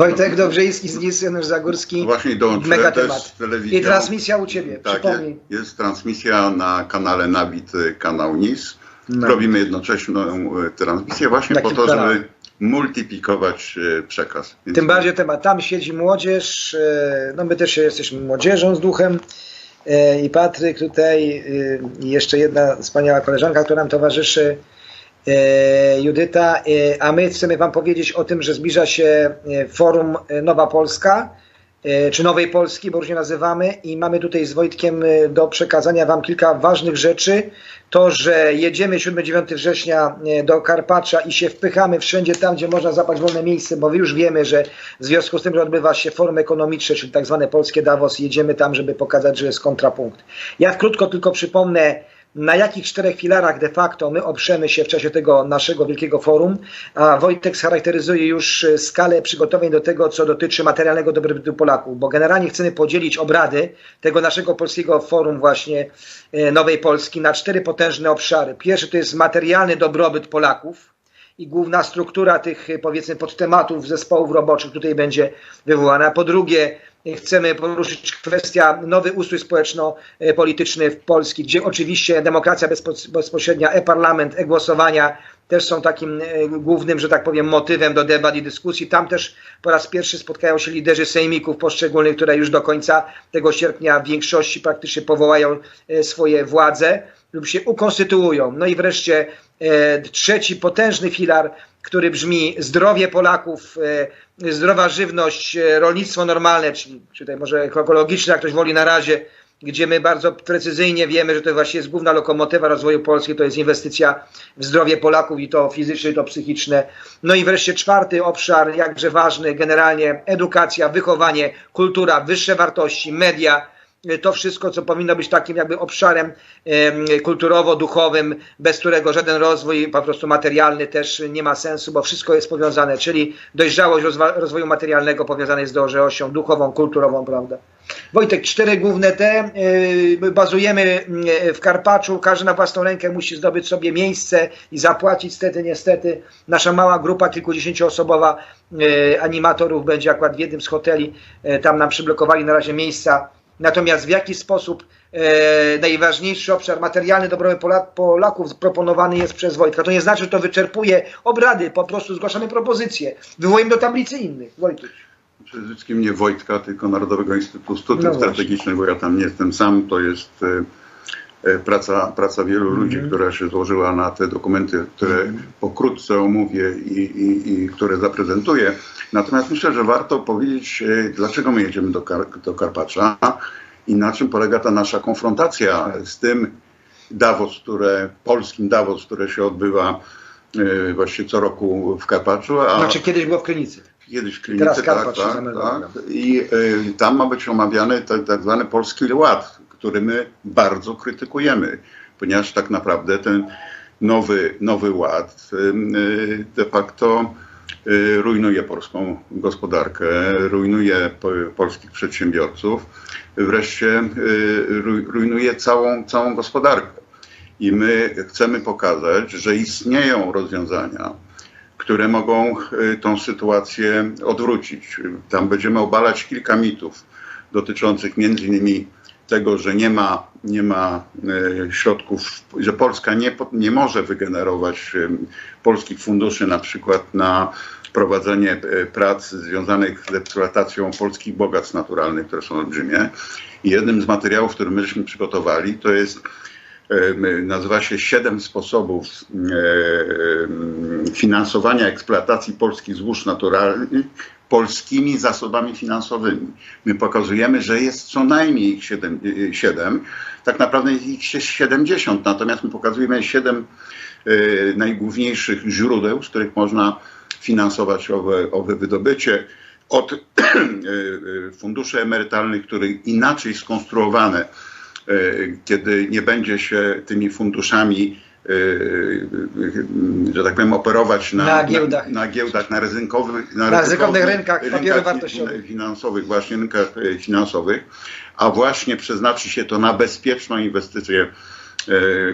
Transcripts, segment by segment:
Wojtek Dobrzyński z NIS, Janusz Zagórski. Właśnie dołączyłem Mega też temat. telewizją. I transmisja u Ciebie, Tak, przypomnij. jest, jest transmisja na kanale Nabit, y, kanał NIS. No. Robimy jednoczesną y, transmisję właśnie po to, żeby multiplikować y, przekaz. Więc Tym bardziej temat, tam siedzi młodzież, no my też jesteśmy młodzieżą z duchem i Patryk tutaj i jeszcze jedna wspaniała koleżanka, która nam towarzyszy, Judyta, e, a my chcemy Wam powiedzieć o tym, że zbliża się e, forum e, Nowa Polska, e, czy Nowej Polski, bo różnie nazywamy i mamy tutaj z Wojtkiem e, do przekazania Wam kilka ważnych rzeczy. To, że jedziemy 7-9 września e, do Karpacza i się wpychamy wszędzie tam, gdzie można zabrać wolne miejsce, bo już wiemy, że w związku z tym, że odbywa się forum ekonomiczne, czyli tak zwane polskie Davos, jedziemy tam, żeby pokazać, że jest kontrapunkt. Ja krótko tylko przypomnę, na jakich czterech filarach de facto my oprzemy się w czasie tego naszego wielkiego forum, a Wojtek scharakteryzuje już e, skalę przygotowań do tego, co dotyczy materialnego dobrobytu Polaków, bo generalnie chcemy podzielić obrady tego naszego polskiego forum właśnie e, Nowej Polski na cztery potężne obszary. Pierwszy to jest materialny dobrobyt Polaków, i główna struktura tych e, powiedzmy podtematów zespołów roboczych tutaj będzie wywołana. Po drugie, chcemy poruszyć kwestia nowy ustrój społeczno-polityczny w Polski, gdzie oczywiście demokracja bezpo- bezpośrednia, e-parlament, e-głosowania też są takim e, głównym, że tak powiem, motywem do debat i dyskusji. Tam też po raz pierwszy spotkają się liderzy sejmików poszczególnych, które już do końca tego sierpnia w większości praktycznie powołają e, swoje władze lub się ukonstytuują. No i wreszcie e, trzeci potężny filar, który brzmi zdrowie Polaków, e, zdrowa żywność, e, rolnictwo normalne, czyli czy tutaj może ekologiczne, jak ktoś woli na razie, gdzie my bardzo precyzyjnie wiemy, że to właśnie jest główna lokomotywa rozwoju Polski, to jest inwestycja w zdrowie Polaków i to fizyczne, i to psychiczne. No i wreszcie czwarty obszar, jakże ważny, generalnie edukacja, wychowanie, kultura, wyższe wartości, media, to wszystko, co powinno być takim jakby obszarem em, kulturowo-duchowym, bez którego żaden rozwój po prostu materialny też nie ma sensu, bo wszystko jest powiązane, czyli dojrzałość rozwoju materialnego powiązana jest z dojrzałością duchową, kulturową, prawda? Wojtek, cztery główne te, yy, bazujemy yy, w Karpaczu, każdy na własną rękę musi zdobyć sobie miejsce i zapłacić, niestety, niestety. Nasza mała grupa, kilkudziesięcioosobowa animatorów będzie akurat w jednym z hoteli, tam nam przyblokowali na razie miejsca, Natomiast w jaki sposób e, najważniejszy obszar materialny dobrobyt Pola, Polaków proponowany jest przez Wojtka. To nie znaczy, że to wyczerpuje obrady, po prostu zgłaszamy propozycje. Wywołujemy do tablicy innych. Wojtek. Przede wszystkim nie Wojtka, tylko Narodowego Instytutu Studiów No. Strategicznych, bo ja tam nie jestem sam. To jest e, praca, praca wielu ludzi, Mhm. która się złożyła na te dokumenty, które pokrótce omówię i, i, i które zaprezentuję. Natomiast myślę, że warto powiedzieć, e, dlaczego my jedziemy do, Kar do Karpacza i na czym polega ta nasza konfrontacja z tym Davos, które, polskim Davos, które się odbywa e, właśnie co roku w Karpaczu. A Znaczy kiedyś było w Klinicy. Kiedyś w klinice, Teraz tak, tak, tak. I y, tam ma być omawiany tak, tak zwany Polski Ład, który my bardzo krytykujemy, ponieważ tak naprawdę ten nowy, nowy ład y, de facto y, rujnuje polską gospodarkę, rujnuje po, polskich przedsiębiorców, wreszcie y, ruj- rujnuje całą, całą gospodarkę. I my chcemy pokazać, że istnieją rozwiązania, które mogą tą sytuację odwrócić. Tam będziemy obalać kilka mitów dotyczących między innymi tego, że nie ma, nie ma y, środków, że Polska nie, nie może wygenerować y, polskich funduszy na przykład na prowadzenie y, prac związanych z eksploatacją polskich bogactw naturalnych, które są olbrzymie. I jednym z materiałów, który myśmy przygotowali, to jest nazywa się Siedem sposobów finansowania eksploatacji polskich złóż naturalnych polskimi zasobami finansowymi. My pokazujemy, że jest co najmniej ich siedem, y, siedem. tak naprawdę ich jest 70, natomiast my pokazujemy siedem y, najgłówniejszych źródeł, z których można finansować owe, owe wydobycie. Od y, funduszy emerytalnych, które inaczej skonstruowane, e, kiedy nie będzie się tymi funduszami, e, e, że tak powiem, operować na, Na giełdach. na, na giełdach, na ryzynkowych, Na ryzykownych rynkach papierów wartościowych. finansowych, właśnie rynkach finansowych, a właśnie przeznaczy się to na bezpieczną inwestycję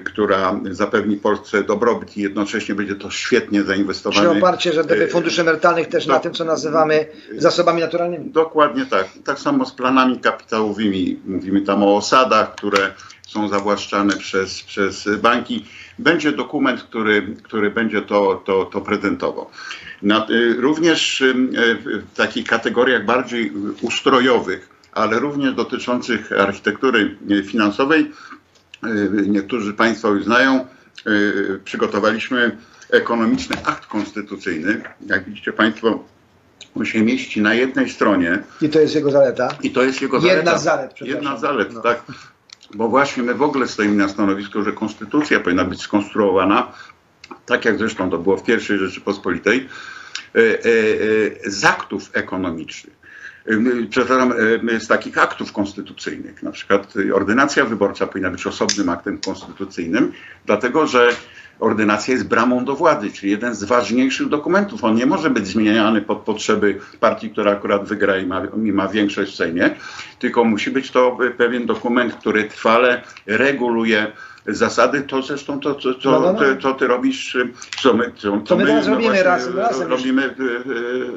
która zapewni Polsce dobrobyt i jednocześnie będzie to świetnie Przy zainwestowane. oparcie, że gdyby e, funduszy emerytalnych też na do- tym, co nazywamy zasobami naturalnymi. Dokładnie tak. Tak samo z planami kapitałowymi. Mówimy tam o osadach, które są zawłaszczane przez, przez banki. Będzie dokument, który, który będzie to, to, to prezentował. Na, również w takich kategoriach bardziej ustrojowych, ale również dotyczących architektury finansowej, niektórzy Państwo już znają, y, przygotowaliśmy ekonomiczny akt konstytucyjny. Jak widzicie Państwo, on się mieści na jednej stronie I to jest jego zaleta. i to jest jego Jedna zaleta. z zalet. Jedna z zalet, No. tak. Bo właśnie my w ogóle stoimy na stanowisku, że konstytucja powinna być skonstruowana, tak jak zresztą to było w pierwszej Rzeczypospolitej, z aktów ekonomicznych. E, Przepraszam, e, z takich aktów konstytucyjnych. Na przykład e, ordynacja wyborcza powinna być osobnym aktem konstytucyjnym, dlatego że ordynacja jest bramą do władzy, czyli jeden z ważniejszych dokumentów. On nie może być zmieniany pod potrzeby partii, która akurat wygra i ma, i ma większość w Sejmie, tylko musi być to pewien dokument, który trwale reguluje zasady. To zresztą to, co, co, No, no, no. Ty, co ty robisz, co my, co, co my teraz robimy właśnie razem, razem. robimy w,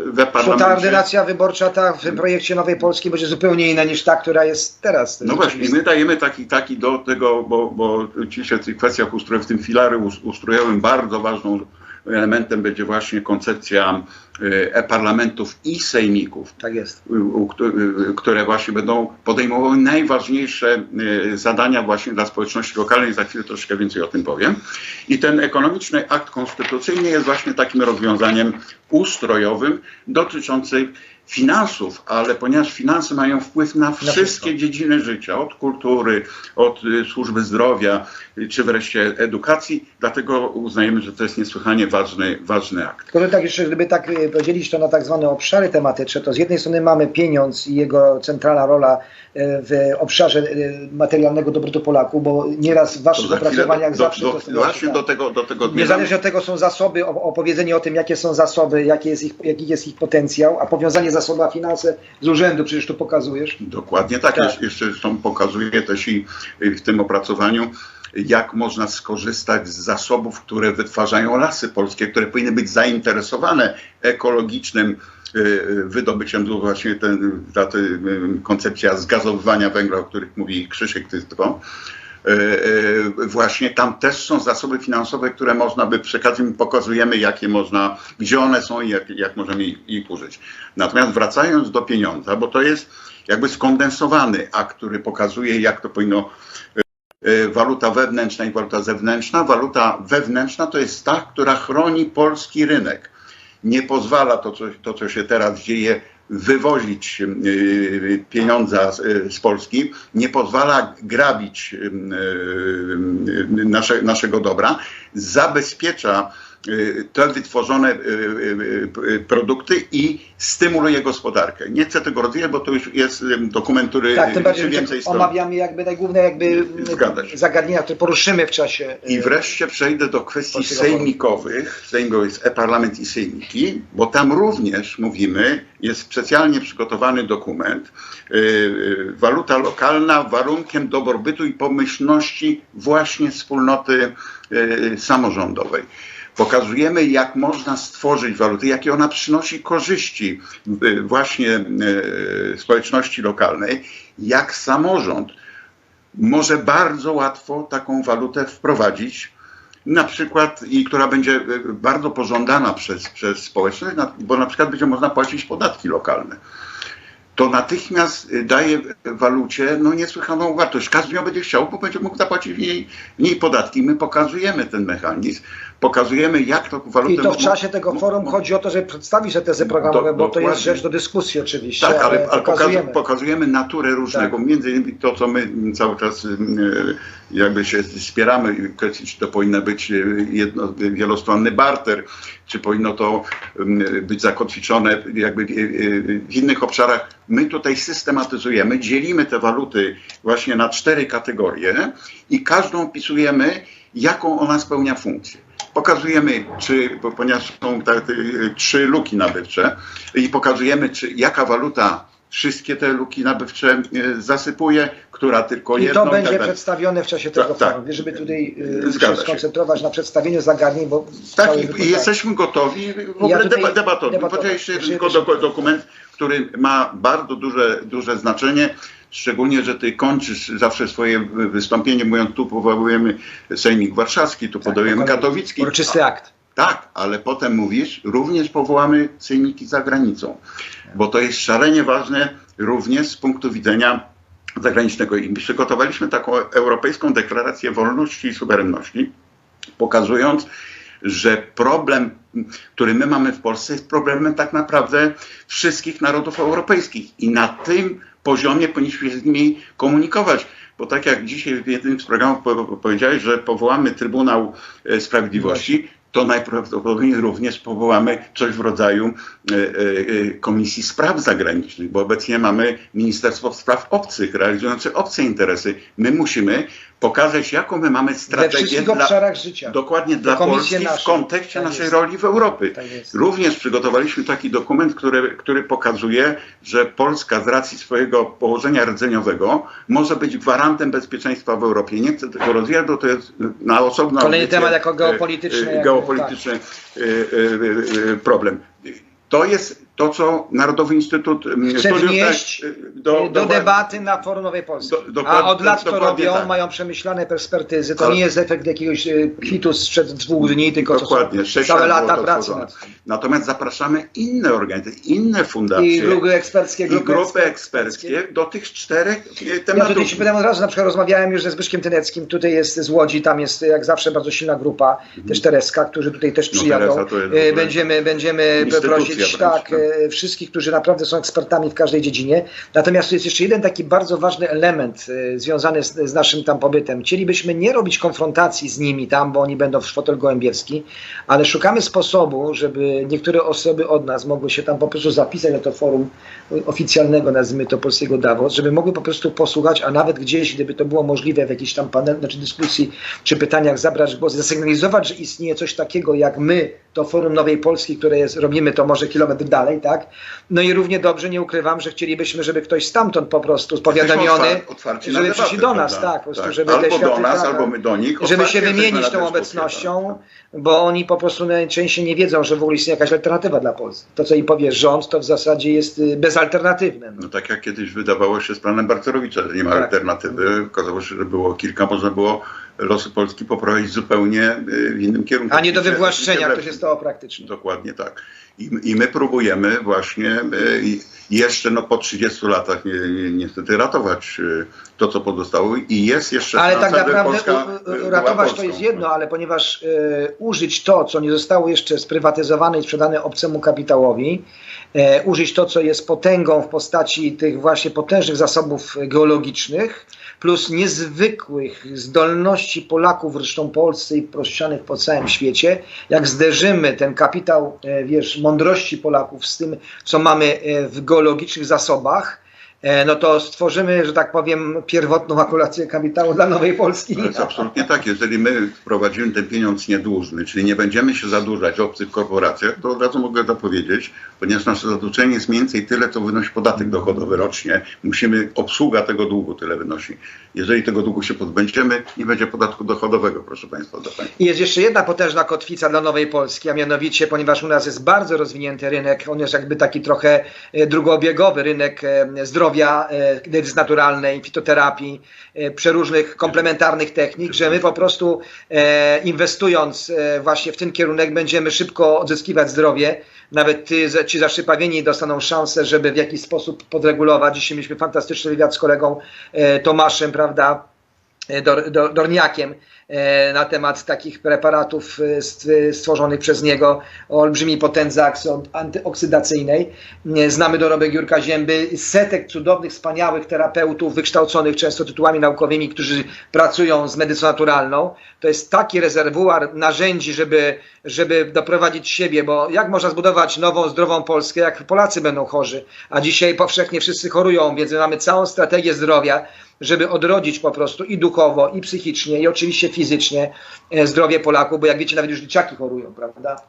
w Bo ta parlamencie. ordynacja wyborcza ta w projekcie Nowej Polski będzie zupełnie inna niż ta, która jest teraz. No właśnie, my dajemy taki, taki do tego, bo, bo dzisiaj w tych kwestiach ustrojowych, w tym filarze us- ustrojowym bardzo ważną elementem będzie właśnie koncepcja e, e-parlamentów i sejmików, Tak jest. u- któ- które właśnie będą podejmowały najważniejsze zadania właśnie dla społeczności lokalnej. Za chwilę troszkę więcej o tym powiem. I ten ekonomiczny akt konstytucyjny jest właśnie takim rozwiązaniem ustrojowym dotyczącym finansów, ale ponieważ finanse mają wpływ na wszystkie dziedziny życia, od kultury, od y, służby zdrowia, y, czy wreszcie edukacji, dlatego uznajemy, że to jest niesłychanie ważny, ważny akt. Tylko tak jeszcze, gdyby tak y, podzielić to na tak zwane obszary tematyczne, to z jednej strony mamy pieniądz i jego centralna rola w obszarze materialnego dobrotu Polaków, bo nieraz w waszych opracowaniach zawsze do, to do, właśnie tak. do tego, do tego. Niezależnie od tego są zasoby, opowiedzenie o tym, jakie są zasoby, jaki jest ich, jaki jest ich potencjał, a powiązanie zasobu a finanse z urzędu, przecież tu pokazujesz. Dokładnie tak. Tak. Jeszcze- zresztą pokazuje też i w tym opracowaniu, jak można skorzystać z zasobów, które wytwarzają lasy polskie, które powinny być zainteresowane ekologicznym y, y, wydobyciem, właśnie ten, ta ta, y, koncepcja zgazowywania węgla, o których mówi Krzysiek Tystwo. Y, y, Właśnie tam też są zasoby finansowe, które można by przekazać, my pokazujemy, jakie można, gdzie one są i jak, jak możemy ich, ich użyć. Natomiast wracając do pieniądza, bo to jest jakby skondensowany akt, który pokazuje, jak to powinno y, waluta wewnętrzna i waluta zewnętrzna. Waluta wewnętrzna to jest ta, która chroni polski rynek. Nie pozwala to, co, to, co się teraz dzieje, wywozić y, pieniądza z, y, z Polski, nie pozwala grabić y, y, nasze, naszego dobra, zabezpiecza y, te wytworzone y, y, y, produkty i stymuluje gospodarkę. Nie chcę tego rozwijać, bo to już jest y, dokument, który Tak, tym bardziej, więcej stron. omawiamy jakby najgłówne jakby zagadnienia, które poruszymy w czasie. I y, wreszcie przejdę do kwestii sejmikowych. Sejmikowy jest e-parlament i sejmiki, bo tam również mówimy, jest specjalnie przygotowany dokument, waluta lokalna warunkiem dobrobytu i pomyślności właśnie wspólnoty samorządowej. Pokazujemy, jak można stworzyć walutę, jakie ona przynosi korzyści yy, właśnie yy, społeczności lokalnej, jak samorząd może bardzo łatwo taką walutę wprowadzić, na przykład i która będzie e, bardzo pożądana przez, przez społeczność, bo na przykład będzie można płacić podatki lokalne. To natychmiast daje walucie no, niesłychaną wartość. Każdy ją będzie chciał, bo będzie mógł zapłacić w niej, w niej podatki. My pokazujemy ten mechanizm, pokazujemy jak to walutę... I to w czasie tego forum chodzi o to, żeby przedstawić te tezy programowe, Do- bo to jest dokładnie. rzecz do dyskusji oczywiście, Tak, ale, ale pokazujemy. pokazujemy. naturę różnego. Tak. Między innymi to, co my cały czas y, jakby się spieramy, czy to powinno być y, jedno, wielostronny barter, czy powinno to y, być zakotwiczone jakby y, y, w innych obszarach. My tutaj systematyzujemy, dzielimy te waluty właśnie na cztery kategorie i każdą opisujemy, jaką ona spełnia funkcję. Pokazujemy, czy, ponieważ są te, te, trzy luki nabywcze, i pokazujemy, czy jaka waluta wszystkie te luki nabywcze e, zasypuje, która tylko I jedną. to i będzie tak przedstawione w czasie tego Tak, tak. forum, żeby tutaj y, Zgadza się się. skoncentrować na przedstawieniu zagadnień, bo Tak, i, i jesteśmy gotowi w ogóle tutaj deba- debatować. debatować. Jeszcze tylko dokument, który ma bardzo duże, duże znaczenie, szczególnie, że ty kończysz zawsze swoje wystąpienie mówiąc, tu powołujemy Sejmik Warszawski, tu podajemy dokładnie. Katowicki. Uroczysty akt. Tak, ale potem mówisz, również powołamy sejmiki za granicą, bo to jest szalenie ważne również z punktu widzenia zagranicznego. I przygotowaliśmy taką Europejską Deklarację Wolności i Suwerenności, pokazując, że problem, który my mamy w Polsce, jest problemem tak naprawdę wszystkich narodów europejskich. I na tym poziomie powinniśmy się z nimi komunikować. Bo tak jak dzisiaj w jednym z programów po- po- powiedziałeś, że powołamy Trybunał e, Sprawiedliwości, to najprawdopodobniej również powołamy coś w rodzaju e, e, Komisji Spraw Zagranicznych, bo obecnie mamy Ministerstwo Spraw Obcych, realizujące obce interesy. My musimy pokazać, jaką my mamy strategię dla, obszarach życia. dokładnie dla Polski w nasze. kontekście Tak naszej jest. roli w Europie. Tak. Również przygotowaliśmy taki dokument, który, który pokazuje, że Polska z racji swojego położenia rdzeniowego może być gwarantem bezpieczeństwa w Europie. Nie chcę tego rozwijać, bo to jest na osobną Kolejny audycję, temat jako e, geopolityczny, e, jakby, geopolityczny e, e, e, problem. To jest to, co Narodowy Instytut m, Chce Studiów, wnieść e, do, do, debaty na forum Nowej Polski. Do- A od lat to robią, tak. mają przemyślane perspertyzy. To Ale- nie jest efekt jakiegoś e, kwitu sprzed dwóch dni, tylko to Dokładnie, są sześć całe lata to pracy nad. Natomiast zapraszamy inne organizacje, inne fundacje. I grupy eksperckie, i grupy, eksperckie do tych czterech e, Ja tematów. tutaj się pytam od razu, na przykład rozmawiałem już ze Zbyszkiem Tyneckim, tutaj jest z Łodzi, tam jest jak zawsze bardzo silna grupa, też Tereska, którzy tutaj też Mhm. No, przyjadą. To ogóle będziemy będziemy prosić tak, tak. e, wszystkich, którzy naprawdę są ekspertami w każdej dziedzinie. Natomiast jest jeszcze jeden taki bardzo ważny element e, związany z, z naszym tam pobytem. Chcielibyśmy nie robić konfrontacji z nimi tam, bo oni będą w fotel gołębierski, ale szukamy sposobu, żeby niektóre osoby od nas mogły się tam po prostu zapisać na to forum oficjalnego, nazwijmy to polskiego Davos, żeby mogły po prostu posłuchać, a nawet gdzieś, gdyby to było możliwe w jakiejś tam panel, znaczy dyskusji czy pytaniach zabrać głos, zasygnalizować, że istnieje coś takiego jak my, to forum Nowej Polski, które jest, robimy to może kilometr dalej, tak? No i równie dobrze nie ukrywam, że chcielibyśmy, żeby ktoś stamtąd po prostu powiadomiony, otwarci żeby przyszli do nas, prawda? tak, po prostu, Tak. żeby albo światy, do nas, albo my do nich. żeby się wymienić tą obecnością, tak. bo oni po prostu najczęściej nie wiedzą, że w ogóle istnieje jakaś alternatywa dla Polski. To, co im powie rząd, to w zasadzie jest y, bezalternatywne. No tak jak kiedyś wydawało się z planem Barcerowicza, że nie ma Tak. alternatywy. Okazało się, że było kilka, można było losy Polski poprowadzić zupełnie y, w innym kierunku. A nie do wywłaszczenia, to się stało praktycznie. Dokładnie tak. I, I my próbujemy właśnie y, i jeszcze no, po 30 latach ni- ni- niestety ratować y, to, co pozostało. I jest jeszcze Ale tak naprawdę Polska y, ratować to jest jedno, ale ponieważ e, użyć to, co nie zostało jeszcze sprywatyzowane i sprzedane obcemu kapitałowi, e, użyć to, co jest potęgą w postaci tych właśnie potężnych zasobów geologicznych, plus niezwykłych zdolności Polaków, zresztą Polsce i rozsianych po całym świecie, jak zderzymy ten kapitał, e, wiesz, mądrości Polaków z tym, co mamy w geologicznych zasobach, no to stworzymy, że tak powiem, pierwotną akulację kapitału dla Nowej Polski. To jest absolutnie tak. Jeżeli my wprowadzimy ten pieniądz niedłużny, czyli nie będziemy się zadłużać w obcych korporacjach, to od razu mogę to powiedzieć, ponieważ nasze zadłużenie jest mniej więcej tyle, co wynosi podatek dochodowy rocznie. Musimy, obsługa tego długu tyle wynosi. Jeżeli tego długu się pozbędziemy, nie będzie podatku dochodowego, proszę Państwa. I jest jeszcze jedna potężna kotwica dla Nowej Polski, a mianowicie, ponieważ u nas jest bardzo rozwinięty rynek, on jest jakby taki trochę e, drugobiegowy rynek e, zdrowia, e, medycyny naturalnej, fitoterapii, e, przeróżnych komplementarnych technik, że my po prostu e, inwestując e, właśnie w ten kierunek będziemy szybko odzyskiwać zdrowie. Nawet ty, ci zaszczypawieni dostaną szansę, żeby w jakiś sposób podregulować. Dzisiaj mieliśmy fantastyczny wywiad z kolegą e, Tomaszem, prawda, e, Dor, Dor, Dorniakiem e, na temat takich preparatów e, st- stworzonych przez niego o olbrzymiej potędze antyoksydacyjnej. Nie, Znamy dorobek Jurka Zięby, setek cudownych, wspaniałych terapeutów wykształconych często tytułami naukowymi, którzy pracują z medycyną naturalną. To jest taki rezerwuar narzędzi, żeby, żeby doprowadzić siebie, bo jak można zbudować nową, zdrową Polskę, jak Polacy będą chorzy, a dzisiaj powszechnie wszyscy chorują, więc mamy całą strategię zdrowia, żeby odrodzić po prostu i duchowo, i psychicznie, i oczywiście fizycznie e, zdrowie Polaków, bo jak wiecie, nawet już dzieciaki chorują, prawda? To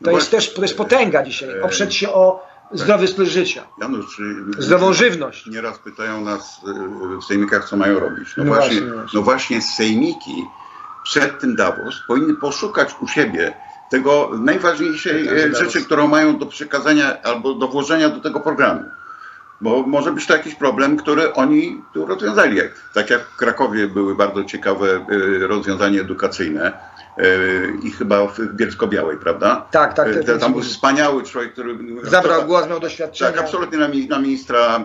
No jest właśnie. też to jest potęga dzisiaj. Oprzeć się o zdrowy styl życia, Janusz, zdrową żywność. Nieraz pytają nas y, w sejmikach, co mają robić. No, No właśnie, właśnie, no właśnie sejmiki przed tym Davos powinny poszukać u siebie tego najważniejszej e, Davos. rzeczy, którą mają do przekazania albo do włożenia do tego programu. Bo może być to jakiś problem, który oni tu rozwiązali. Tak jak w Krakowie były bardzo ciekawe e, rozwiązania edukacyjne i chyba w Bielsko-Białej, prawda? Tak, tak, tak, Tam tak. był wspaniały człowiek, który... Zabrał głos, miał doświadczenia. Tak, absolutnie na, mi- na ministra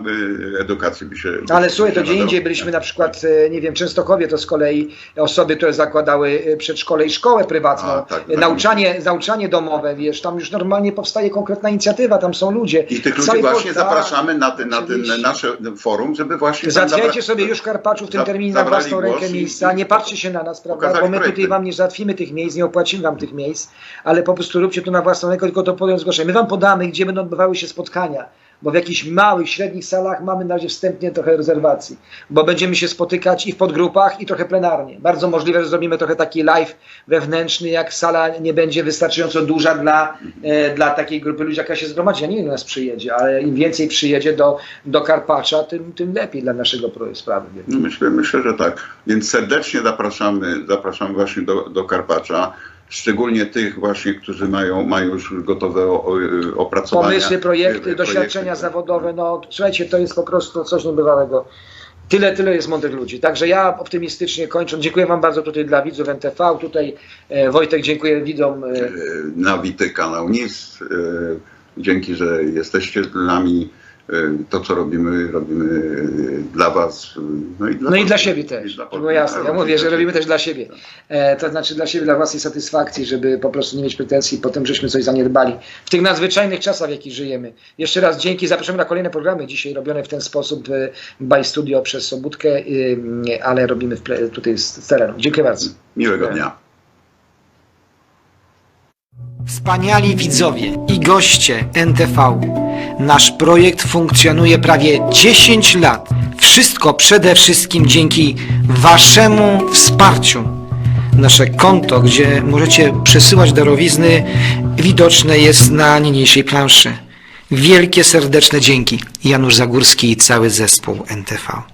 y, edukacji by się. Ale słuchaj, to gdzie nadawał. indziej byliśmy na przykład, nie wiem, Częstochowie to z kolei osoby, które zakładały przedszkole i szkołę prywatną, A, tak, tak. nauczanie, nauczanie domowe, wiesz, tam już normalnie powstaje konkretna inicjatywa, tam są ludzie. I tych ludzi całej właśnie zapraszamy na, ten, na ten nasze forum, żeby właśnie. zabra- sobie już Karpaczu w tym terminie na własną rękę i- miejsca. Nie patrzcie się na nas, prawda? Bo my tutaj wam nie załatwimy tych miejsc, nie opłacimy wam tych miejsc, ale po prostu róbcie to na własną rękę, tylko to podjąć zgłoszenie. My wam podamy, gdzie będą odbywały się spotkania, bo w jakichś małych, średnich salach mamy na razie wstępnie trochę rezerwacji, bo będziemy się spotykać i w podgrupach, i trochę plenarnie. Bardzo możliwe, że zrobimy trochę taki live wewnętrzny, jak sala nie będzie wystarczająco duża dla, e, dla takiej grupy ludzi, jaka się zgromadzi. Ja nie wiem, nas przyjedzie, ale im więcej przyjedzie do, do Karpacza, tym, tym lepiej dla naszego sprawy. No myślę, myślę, że tak. Więc serdecznie zapraszamy, zapraszamy właśnie do, do Karpacza. Szczególnie tych właśnie, którzy mają, mają już gotowe opracowania. pomysły, projekty, e, doświadczenia projekty. zawodowe. No słuchajcie, to jest po prostu coś niebywałego. Tyle, tyle jest mądrych ludzi. Także ja optymistycznie kończąc, dziękuję Wam bardzo tutaj dla widzów NTV. Tutaj e, Wojtek, dziękuję widzom. E, E, Na Wity kanał NIS. E, Dzięki, że jesteście z nami. E, To, co robimy, robimy e, dla Was. e, No i dla, no i dla siebie też. dla To Polski. było jasne. Ja Tak, mówię, że oczywiście. robimy też dla siebie. E, to znaczy dla siebie, dla własnej satysfakcji, żeby po prostu nie mieć pretensji po tym, żeśmy coś zaniedbali. W tych nadzwyczajnych czasach, w jakich żyjemy. Jeszcze raz dzięki. Zapraszamy na kolejne programy dzisiaj robione w ten sposób e, by Studio przez Sobótkę, e, ale robimy ple- tutaj z, z terenu. Dziękuję bardzo. Miłego dnia. Wspaniali widzowie i goście NTV. Nasz projekt funkcjonuje prawie 10 lat. Wszystko przede wszystkim dzięki Waszemu wsparciu. Nasze konto, gdzie możecie przesyłać darowizny, widoczne jest na niniejszej planszy. Wielkie serdeczne dzięki. Janusz Zagórski i cały zespół NTV.